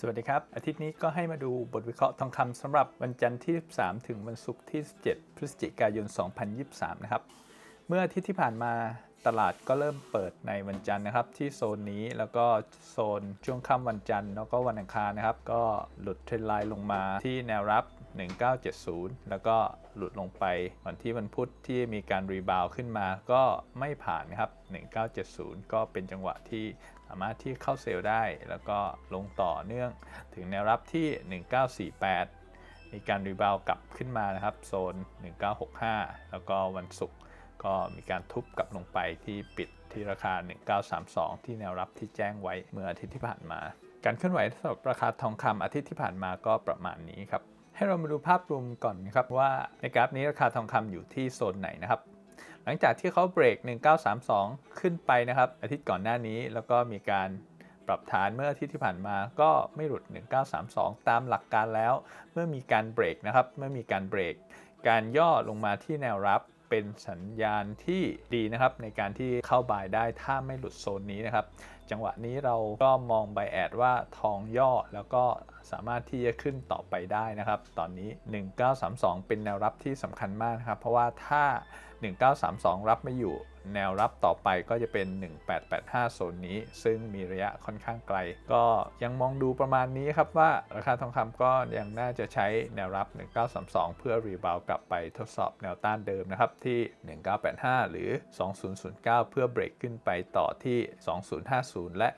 สวัสดีครับ อาทิตย์นี้ก็ให้มาดูบทวิเคราะห์ทองคำสำหรับวันจันทร์ที่ 13 ถึงวันศุกร์ที่17พฤศจิกายน 2023 นะครับ เมื่ออาทิตย์ที่ผ่านมาตลาดก็เริ่มเปิดในวันจันทร์นะครับ ที่โซนนี้แล้วก็โซนช่วงค่ำวันจันทร์แล้วก็วันอังคารนะครับ ก็หลุดเทรนไลน์ลงมาที่แนวรับ 1970 แล้วก็หลุดลงไปวันที่วันพุธที่มีการรีบาวขึ้นมาก็ไม่ผ่านนะครับ 1970 ก็เป็นจังหวะที่ สามารถที่เข้าเซลล์ได้ แล้วก็ลงต่อเนื่องถึงแนวรับที่ 1948 มีการรีบาวกลับขึ้นมานะครับ โซน 1965 แล้วก็วันศุกร์ก็มีการทุบกลับลงไปที่ปิดที่ราคา 1932 ที่แนวรับที่แจ้งไว้เมื่ออาทิตย์ที่ผ่านมา การเคลื่อนไหวสำหรับราคาทองคำอาทิตย์ที่ผ่านมาก็ประมาณนี้ครับให้เรามาดูภาพรวมก่อนนะครับว่าในกราฟนี้ราคาทองคำอยู่ที่โซนไหนนะครับ ลังจากที่เขาเบรก 1932 ขึ้นไปนะครับอาทิตย์ก่อนหน้านี้แล้วก็มีการปรับฐานเมื่ออาทิตย์ที่ผ่านมาก็ไม่หลุด 1932 ตามหลักการแล้ว เมื่อมีการเบรกนะครับเมื่อมีการเบรก การย่อลงมาที่แนวรับเป็นสัญญาณที่ดีนะครับ ในการที่เข้าบายได้ถ้าไม่หลุดโซนนี้นะครับ จังหวะนี้เราก็มองไบแอดว่าทองย่อแล้วก็สามารถที่จะขึ้นต่อไปได้นะครับ ตอนนี้ 1932 เป็นแนวรับที่สำคัญมากนะครับ เพราะว่าถ้า 1932 รับไม่อยู่ แนวรับต่อไปก็จะเป็น 1885 โซนนี้ ซึ่งมีระยะค่อนข้างไกล ก็ยังมองดูประมาณนี้ครับว่าราคาทองคำก็ยังน่าจะใช้แนวรับ 1932 เพื่อรีบาวกลับไปทดสอบแนวต้านเดิมนะครับที่ 1985 หรือ 2009 เพื่อเบรกขึ้นไปต่อที่ 2050 และ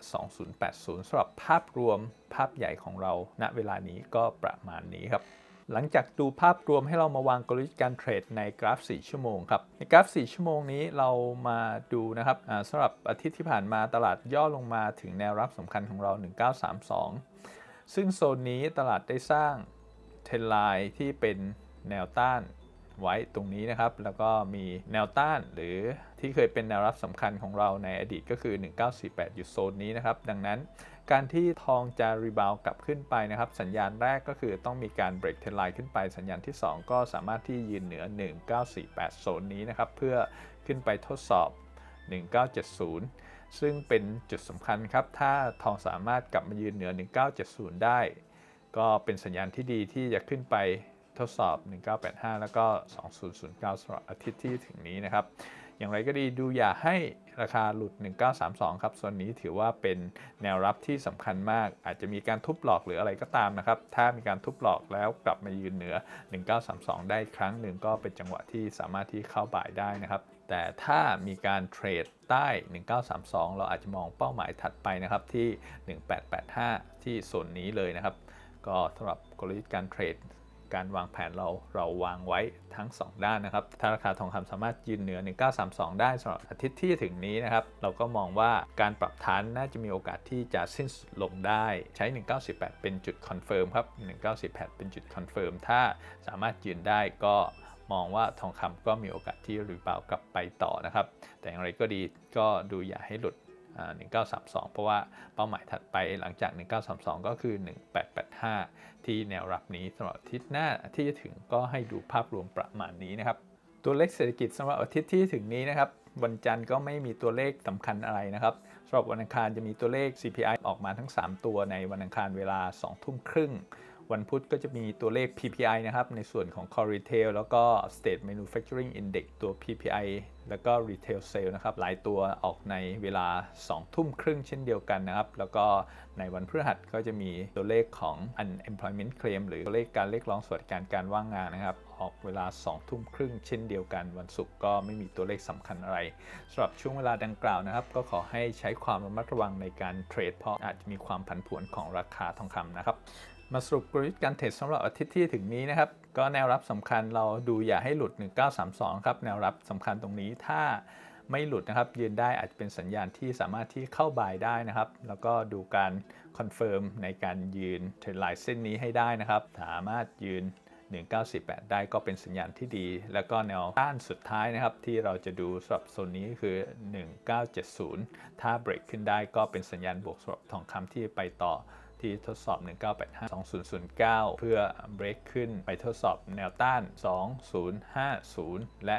2080สำหรับภาพรวม ภาพใหญ่ของเราณเวลานี้ก็ประมาณนี้ครับ หลังจากดูภาพรวมให้เรามาวางกลยุทธ์การเทรดในกราฟ 4 ชั่วโมงครับ ในกราฟ 4 ชั่วโมงนี้เรามาดูนะครับสำหรับอาทิตย์ที่ผ่านมาตลาดย่อลงมาถึงแนวรับสำคัญของเรา 1932 ซึ่งโซนนี้ตลาดได้สร้างเทรนไลน์ที่เป็นแนวต้าน ไว้ตรงนี้นะครับ แล้วก็มีแนวต้านหรือที่เคยเป็นแนวรับสำคัญของเราในอดีตก็คือ 1948 อยู่โซนนี้นะครับ ดังนั้นการที่ทองจะรีบาวกลับขึ้นไปนะครับ สัญญาณแรกก็คือต้องมีการเบรกเทนไลน์ขึ้นไป สัญญาณที่ 2 ก็สามารถที่ยืนเหนือ 1948 โซนนี้นะครับ เพื่อขึ้นไปทดสอบ 1970 ซึ่งเป็นจุดสำคัญครับ ถ้าทองสามารถกลับมายืนเหนือ 1970 ได้ ก็เป็นสัญญาณที่ดีที่จะขึ้นไป ทดสอบ 1985 แล้วก็ 2009สำหรับอาทิตย์ที่ถึงนี้นะครับ อย่างไรก็ดีดูอย่าให้ราคาหลุด 1932 ครับส่วนนี้ถือว่าเป็นแนวรับที่สำคัญมาก อาจจะมีการทุบหลอกหรืออะไรก็ตามนะครับ ถ้ามีการทุบหลอกแล้วกลับมายืนเหนือ 1932 ได้ครั้งหนึ่งก็เป็นจังหวะที่สามารถที่เข้าบ่ายได้นะครับแต่ถ้ามีการเทรดใต้ 1932 เราอาจจะมองเป้าหมายถัดไปนะครับที่ 1885 ที่โซนนี้เลยนะครับ ก็สำหรับกลยุทธ์การเทรด การวางแผนเราเราวางไว้ทั้ง 2 ด้านนะครับ ถ้าราคาทองคำสามารถยืนเหนือ 1932 ได้สำหรับอาทิตย์ที่ถึงนี้นะครับ เราก็มองว่าการปรับฐานน่าจะมีโอกาสที่จะสิ้นสุดลงได้ใช้ 1918เป็นจุดคอนเฟิร์มครับ 1918เป็นจุดคอนเฟิร์มถ้าสามารถยืนได้ก็มองว่าทองคำก็มีโอกาสที่รีบาวกลับไปต่อนะครับ แต่อย่างไรก็ดีก็ดูอย่าให้หลุด 1932 เพราะว่าเป้าหมายถัดไปหลังจาก 1932 ก็คือ 1885 ที่แนวรับนี้สำหรับอาทิตย์หน้าที่จะถึงก็ให้ดูภาพรวมประมาณนี้นะครับ ตัวเลขเศรษฐกิจสำหรับอาทิตย์ที่ถึงนี้นะครับ วันจันทร์ก็ไม่มีตัวเลขสำคัญอะไรนะครับสำหรับวันอังคารจะมีตัวเลข CPI ออกมาทั้ง 3 ตัวในวันอังคารเวลา 2 ทุ่มครึ่ง วันพุธก็จะมีตัวเลข PPI นะครับ ในส่วนของ Core Retail แล้วก็ State Manufacturing Index ตัว PPI แล้วก็ Retail Sale นะครับ หลายตัวออกในเวลา 2 ทุ่มครึ่งเช่นเดียวกันนะครับ แล้วก็ในวันพฤหัสก็จะมีตัวเลขของ Unemployment Claim หรือตัวเลขการเรียกร้องสวัสดิการการว่างงานนะครับ ออกเวลา 2 ทุ่มครึ่งเช่นเดียวกัน วันศุกร์ก็ไม่มีตัวเลขสำคัญอะไรสำหรับช่วงเวลาดังกล่าวนะครับ ก็ขอให้ใช้ความระมัดระวังในการเทรดเพราะอาจจะมีความผันผวนของราคาทองคำนะครับ มาสรุปกลยุทธ์การเทรดสำหรับอาทิตย์ที่ถึงนี้นะครับ ก็แนวรับสำคัญเราดูอย่าให้หลุด 1932 ครับ แนวรับสำคัญตรงนี้ถ้าไม่หลุดนะครับ ยืนได้อาจจะเป็นสัญญาณที่สามารถที่เข้าบายได้นะครับ แล้วก็ดูการคอนเฟิร์มในการยืนเทรนไลน์เส้นนี้ให้ได้นะครับ สามารถยืน 1948ได้ก็เป็นสัญญาณที่ดี แล้วก็แนวต้านสุดท้ายนะครับ ที่เราจะดูสำหรับโซนนี้คือ 1970 ถ้าเบรกขึ้นได้ก็เป็นสัญญาณบวกสำหรับทองคำที่ไปต่อที่ทดสอบ 1985 2009 เพื่อเบรกขึ้นไปทดสอบแนวต้าน 2050 และ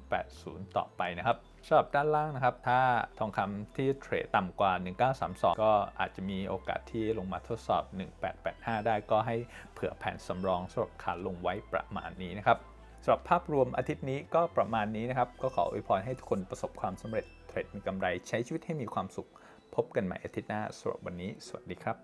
2080 ต่อไปนะครับสำหรับด้านล่างนะครับ ถ้าทองคำที่เทรดต่ำกว่า 1932 ก็อาจจะมีโอกาสที่ลงมาทดสอบ 1885 ได้ก็ให้เผื่อแผนสำรองสำหรับขาลงไว้ประมาณนี้นะครับสำหรับภาพรวมอาทิตย์นี้ก็ประมาณนี้นะครับ ก็ขออวยพรให้ทุกคนประสบความสำเร็จเทรดมีกำไรใช้ชีวิตให้มีความสุข พบกันใหม่อาทิตย์หน้าสำหรับวันนี้ สวัสดีครับ